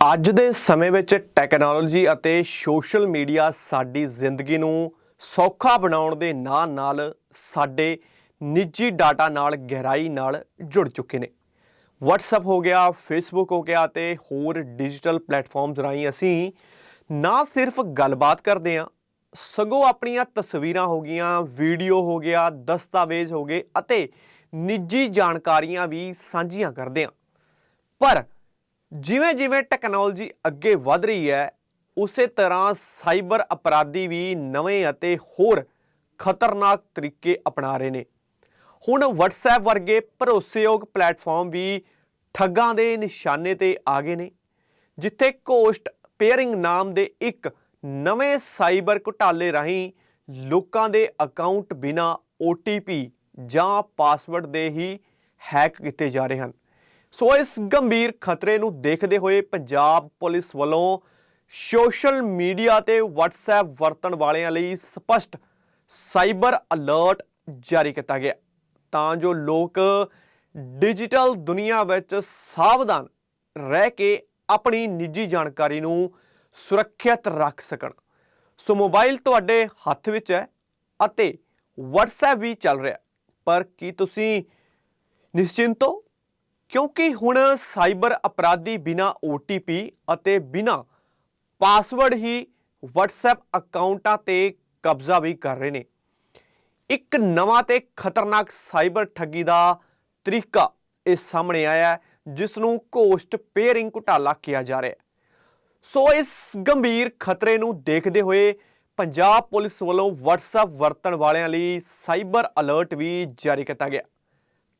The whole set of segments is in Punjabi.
ਅੱਜ ਦੇ ਸਮੇਂ ਵਿੱਚ ਟੈਕਨੋਲੋਜੀ ਅਤੇ ਸੋਸ਼ਲ ਮੀਡੀਆ ਸਾਡੀ ਜ਼ਿੰਦਗੀ ਨੂੰ ਸੌਖਾ ਬਣਾਉਣ ਦੇ ਨਾਲ-ਨਾਲ ਸਾਡੇ ਨਿੱਜੀ ਡਾਟਾ ਨਾਲ ਗਹਿਰਾਈ ਨਾਲ ਜੁੜ ਚੁੱਕੇ ਨੇ। WhatsApp ਹੋ ਗਿਆ, Facebook ਹੋ ਗਿਆ ਤੇ ਹੋਰ ਡਿਜੀਟਲ ਪਲੇਟਫਾਰਮਸ ਰਾਹੀਂ ਅਸੀਂ ਨਾ ਸਿਰਫ ਗੱਲਬਾਤ ਕਰਦੇ ਹਾਂ, ਸਗੋਂ ਆਪਣੀਆਂ ਤਸਵੀਰਾਂ ਹੋ ਗਈਆਂ, ਵੀਡੀਓ ਹੋ ਗਿਆ, ਦਸਤਾਵੇਜ਼ ਹੋ ਗਏ ਅਤੇ ਨਿੱਜੀ ਜਾਣਕਾਰੀਆਂ ਵੀ ਸਾਂਝੀਆਂ ਕਰਦੇ ਹਾਂ। ਪਰ ਜਿਵੇਂ ਜਿਵੇਂ ਟੈਕਨੋਲੋਜੀ ਅੱਗੇ ਵਧ ਰਹੀ ਹੈ, ਉਸੇ ਤਰ੍ਹਾਂ ਸਾਈਬਰ ਅਪਰਾਧੀ ਵੀ ਨਵੇਂ ਅਤੇ ਹੋਰ ਖਤਰਨਾਕ ਤਰੀਕੇ ਅਪਣਾ ਰਹੇ ਨੇ। ਹੁਣ WhatsApp ਵਰਗੇ ਭਰੋਸੇਯੋਗ ਪਲੇਟਫਾਰਮ ਵੀ ਠੱਗਾਂ ਦੇ ਨਿਸ਼ਾਨੇ ਤੇ ਆ ਗਏ ਨੇ, ਜਿੱਥੇ ਕੋਸਟ ਪੇਅਰਿੰਗ ਨਾਮ ਦੇ ਇੱਕ ਨਵੇਂ ਸਾਈਬਰ ਘੁਟਾਲੇ ਰਾਹੀਂ ਲੋਕਾਂ ਦੇ ਅਕਾਊਂਟ ਬਿਨਾ OTP ਜਾਂ ਪਾਸਵਰਡ ਦੇ ਹੀ ਹੈਕ ਕੀਤੇ ਜਾ ਰਹੇ ਹਨ। ਸੋ ਇਸ ਗੰਭੀਰ ਖਤਰੇ ਨੂੰ ਦੇਖਦੇ ਹੋਏ ਪੰਜਾਬ ਪੁਲਿਸ ਵੱਲੋਂ ਸੋਸ਼ਲ ਮੀਡੀਆ ਤੇ WhatsApp ਵਰਤਣ ਵਾਲਿਆਂ ਲਈ ਸਪਸ਼ਟ ਸਾਈਬਰ ਅਲਰਟ ਜਾਰੀ ਕੀਤਾ ਗਿਆ। ਤਾਂ ਜੋ ਲੋਕ ਡਿਜੀਟਲ ਦੁਨੀਆ ਵਿੱਚ ਸਾਵਧਾਨ ਰਹਿ ਕੇ ਆਪਣੀ ਨਿੱਜੀ ਜਾਣਕਾਰੀ ਨੂੰ ਸੁਰੱਖਿਅਤ ਰੱਖ ਸਕਣ। ਸੋ ਮੋਬਾਈਲ ਤੁਹਾਡੇ ਹੱਥ ਵਿੱਚ ਹੈ ਅਤੇ WhatsApp ਵੀ ਚੱਲ ਰਿਹਾ। ਪਰ ਕੀ ਤੁਸੀਂ ਨਿਸ਼ਚਿੰਤ ਹੋ? ਕਿਉਂਕਿ ਹੁਣ ਸਾਈਬਰ ਅਪਰਾਧੀ ਬਿਨਾ OTP ਅਤੇ ਬਿਨਾ ਪਾਸਵਰਡ ਹੀ WhatsApp ਅਕਾਊਂਟਾਂ ਤੇ ਕਬਜ਼ਾ ਵੀ ਕਰ ਰਹੇ ਨੇ। ਇੱਕ ਨਵਾਂ ਤੇ ਖਤਰਨਾਕ ਸਾਈਬਰ ਠੱਗੀ ਦਾ ਤਰੀਕਾ ਇਹ ਸਾਹਮਣੇ ਆਇਆ ਜਿਸ ਨੂੰ ਕੋਸਟ ਪੇਅਰਿੰਗ ਘੁਟਾਲਾ ਕਿਹਾ ਜਾ ਰਿਹਾ ਹੈ। ਸੋ ਇਸ ਗੰਭੀਰ ਖਤਰੇ ਨੂੰ ਦੇਖਦੇ ਹੋਏ ਪੰਜਾਬ ਪੁਲਿਸ ਵੱਲੋਂ WhatsApp ਵਰਤਣ ਵਾਲਿਆਂ ਲਈ ਸਾਈਬਰ ਅਲਰਟ ਵੀ ਜਾਰੀ ਕੀਤਾ ਗਿਆ।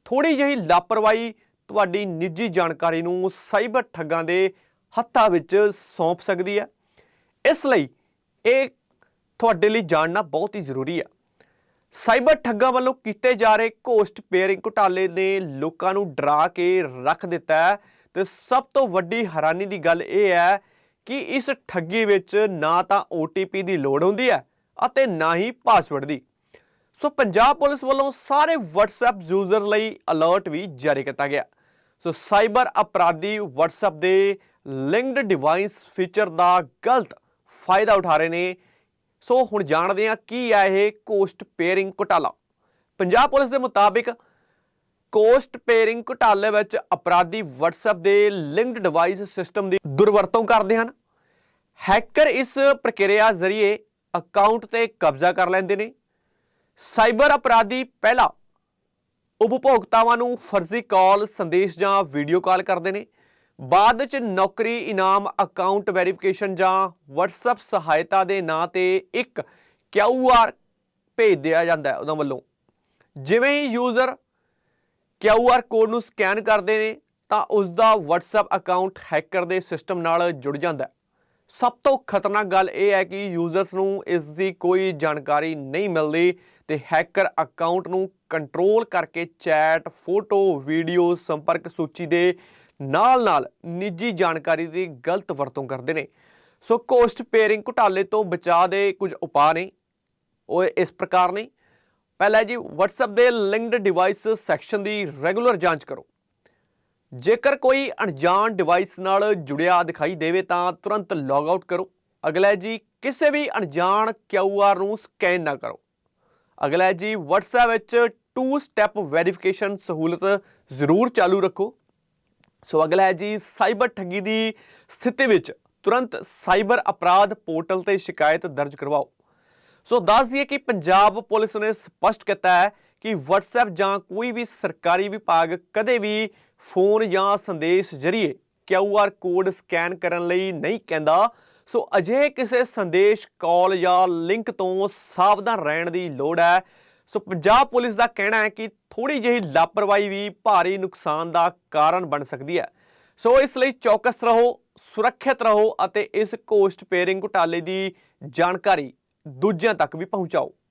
ਥੋੜੀ ਜਿਹੀ ਲਾਪਰਵਾਹੀ ਤੁਹਾਡੀ ਨਿੱਜੀ ਜਾਣਕਾਰੀ ਨੂੰ ਸਾਈਬਰ ਠੱਗਾਂ ਦੇ ਹੱਥਾਂ ਵਿੱਚ ਸੌਂਪ ਸਕਦੀ ਹੈ। ਇਸ ਲਈ ਇਹ ਤੁਹਾਡੇ ਲਈ ਜਾਣਨਾ ਬਹੁਤ ਹੀ ਜ਼ਰੂਰੀ ਹੈ। ਸਾਈਬਰ ਠੱਗਾਂ ਵੱਲੋਂ ਕੀਤੇ ਜਾ ਰਹੇ ਕੋਸਟ ਪੇਅਰਿੰਗ ਘੁਟਾਲੇ ਨੇ ਲੋਕਾਂ ਨੂੰ ਡਰਾ ਕੇ ਰੱਖ ਦਿੱਤਾ ਹੈ ਤੇ ਸਭ ਤੋਂ ਵੱਡੀ ਹੈਰਾਨੀ ਦੀ ਗੱਲ ਇਹ ਹੈ ਕਿ ਇਸ ਠੱਗੀ ਵਿੱਚ ਨਾ ਤਾਂ OTP ਦੀ ਲੋੜ ਹੁੰਦੀ ਹੈ ਅਤੇ ਨਾ ਹੀ ਪਾਸਵਰਡ ਦੀ। ਸੋ ਪੰਜਾਬ ਪੁਲਿਸ ਵੱਲੋਂ ਸਾਰੇ WhatsApp ਯੂਜ਼ਰ ਲਈ ਅਲਰਟ ਵੀ ਜਾਰੀ ਕੀਤਾ ਗਿਆ। ਸੋ ਸਾਈਬਰ ਅਪਰਾਧੀ WhatsApp ਦੇ ਲਿੰਕਡ ਡਿਵਾਈਸ ਫੀਚਰ ਦਾ ਗਲਤ ਫਾਇਦਾ ਉਠਾ ਰਹੇ ਨੇ। ਸੋ ਹੁਣ ਜਾਣਦੇ ਹਾਂ ਕੀ ਹੈ ਇਹ ਕੋਸਟ ਪੇਅਰਿੰਗ ਘੁਟਾਲਾ। ਪੰਜਾਬ ਪੁਲਿਸ ਦੇ ਮੁਤਾਬਿਕ ਕੋਸਟ ਪੇਅਰਿੰਗ ਘੁਟਾਲੇ ਵਿੱਚ ਅਪਰਾਧੀ WhatsApp ਦੇ ਲਿੰਕਡ ਡਿਵਾਈਸ ਸਿਸਟਮ ਦੀ ਦੁਰਵਰਤੋਂ ਕਰਦੇ ਹਨ। ਹੈਕਰ ਇਸ ਪ੍ਰਕਿਰਿਆ ਜ਼ਰੀਏ ਅਕਾਊਂਟ ਤੇ ਕਬਜ਼ਾ ਕਰ ਲੈਂਦੇ ਨੇ। ਸਾਈਬਰ ਅਪਰਾਧੀ ਪਹਿਲਾਂ ਉਪਭੋਗਤਾਵਾਂ ਨੂੰ ਫਰਜ਼ੀ ਕਾਲ, ਸੰਦੇਸ਼ ਜਾਂ ਵੀਡੀਓ ਕਾਲ ਕਰਦੇ ਨੇ। ਬਾਅਦ ਵਿੱਚ ਨੌਕਰੀ, ਇਨਾਮ ਅਕਾਊਂਟ ਵੈਰੀਫਿਕੇਸ਼ਨ ਜਾਂ WhatsApp ਸਹਾਇਤਾ ਦੇ ਨਾਂ ਤੇ ਇੱਕ QR ਭੇਜ ਦਿਆ ਜਾਂਦਾ ਹੈ ਉਹਨਾਂ ਵੱਲੋਂ। ਜਿਵੇਂ ਹੀ ਯੂਜ਼ਰ QR ਕੋਡ ਨੂੰ ਸਕੈਨ ਕਰਦੇ ਨੇ, ਤਾਂ ਉਸ ਦਾ WhatsApp ਅਕਾਊਂਟ ਹੈਕਰ ਦੇ ਸਿਸਟਮ ਨਾਲ ਜੁੜ ਜਾਂਦਾ ਹੈ। ਸਭ ਤੋਂ ਖਤਰਨਾਕ ਗੱਲ ਇਹ ਹੈ ਕਿ ਯੂਜ਼ਰਸ ਨੂੰ ਇਸ ਦੀ ਕੋਈ ਜਾਣਕਾਰੀ ਨਹੀਂ ਮਿਲਦੀ ਤੇ ਹੈਕਰ ਅਕਾਊਂਟ ਨੂੰ ਕੰਟਰੋਲ ਕਰਕੇ ਚੈਟ, ਫੋਟੋ, ਵੀਡੀਓ, ਸੰਪਰਕ ਸੂਚੀ ਦੇ ਨਾਲ-ਨਾਲ ਨਿੱਜੀ ਜਾਣਕਾਰੀ ਦੀ ਗਲਤ ਵਰਤੋਂ ਕਰਦੇ ਨੇ। ਸੋ ਕੋਸਟ ਪੇਅਰਿੰਗ ਘੁਟਾਲੇ ਤੋਂ ਬਚਾਅ ਦੇ ਕੁਝ ਉਪਾਅ ਨੇ। ਉਹ ਇਸ ਪ੍ਰਕਾਰ ਨੇ। ਪਹਿਲਾ ਜੀ WhatsApp ਦੇ ਲਿੰਕਡ ਡਿਵਾਈਸ ਸੈਕਸ਼ਨ ਦੀ ਰੈਗੂਲਰ ਜਾਂਚ ਕਰੋ। ਜੇਕਰ ਕੋਈ ਅਣਜਾਣ ਡਿਵਾਈਸ ਨਾਲ ਜੁੜਿਆ ਦਿਖਾਈ ਦੇਵੇ ਤਾਂ ਤੁਰੰਤ ਲੌਗ ਆਊਟ ਕਰੋ। ਅਗਲਾ ਜੀ ਕਿਸੇ ਵੀ ਅਣਜਾਣ QR ਨੂੰ ਸਕੈਨ ਨਾ ਕਰੋ। ਅਗਲਾ ਜੀ WhatsApp ਵਿੱਚ ਟੂ ਸਟੈਪ ਵੈਰੀਫਿਕੇਸ਼ਨ ਸਹੂਲਤ ਜ਼ਰੂਰ ਚਾਲੂ ਰੱਖੋ। ਸੋ ਅਗਲਾ ਹੈ ਜੀ, ਸਾਈਬਰ ਠੱਗੀ ਦੀ ਸਥਿਤੀ ਵਿੱਚ ਤੁਰੰਤ ਸਾਈਬਰ ਅਪਰਾਧ ਪੋਰਟਲ ਤੇ ਸ਼ਿਕਾਇਤ ਦਰਜ ਕਰਵਾਓ। ਸੋ ਦੱਸ ਦਈਏ ਕਿ ਪੰਜਾਬ ਪੁਲਿਸ ਨੇ ਸਪਸ਼ਟ ਕੀਤਾ ਹੈ ਕਿ WhatsApp ਜਾਂ ਕੋਈ ਵੀ ਸਰਕਾਰੀ ਵਿਭਾਗ ਕਦੇ ਵੀ ਫੋਨ ਜਾਂ ਸੰਦੇਸ਼ ਜ਼ਰੀਏ QR ਕੋਡ ਸਕੈਨ ਕਰਨ ਲਈ ਨਹੀਂ ਕਹਿੰਦਾ। ਸੋ ਅਜਿਹੇ ਕਿਸੇ ਸੰਦੇਸ਼, ਕਾਲ ਜਾਂ ਲਿੰਕ ਤੋਂ ਸਾਵਧਾਨ ਰਹਿਣ ਦੀ ਲੋੜ ਹੈ। ਸੋ ਪੰਜਾਬ ਪੁਲਿਸ ਦਾ ਕਹਿਣਾ ਹੈ ਕਿ ਥੋੜੀ ਜਿਹੀ ਲਾਪਰਵਾਹੀ ਵੀ ਭਾਰੀ ਨੁਕਸਾਨ ਦਾ ਕਾਰਨ ਬਣ ਸਕਦੀ ਹੈ। ਸੋ ਇਸ ਲਈ ਚੌਕਸ ਰਹੋ, ਸੁਰੱਖਿਅਤ ਰਹੋ ਅਤੇ ਇਸ ਕੋਸਟ ਪੇਅਰਿੰਗ ਘੁਟਾਲੇ ਦੀ ਜਾਣਕਾਰੀ ਦੂਜਿਆਂ ਤੱਕ ਵੀ ਪਹੁੰਚਾਓ।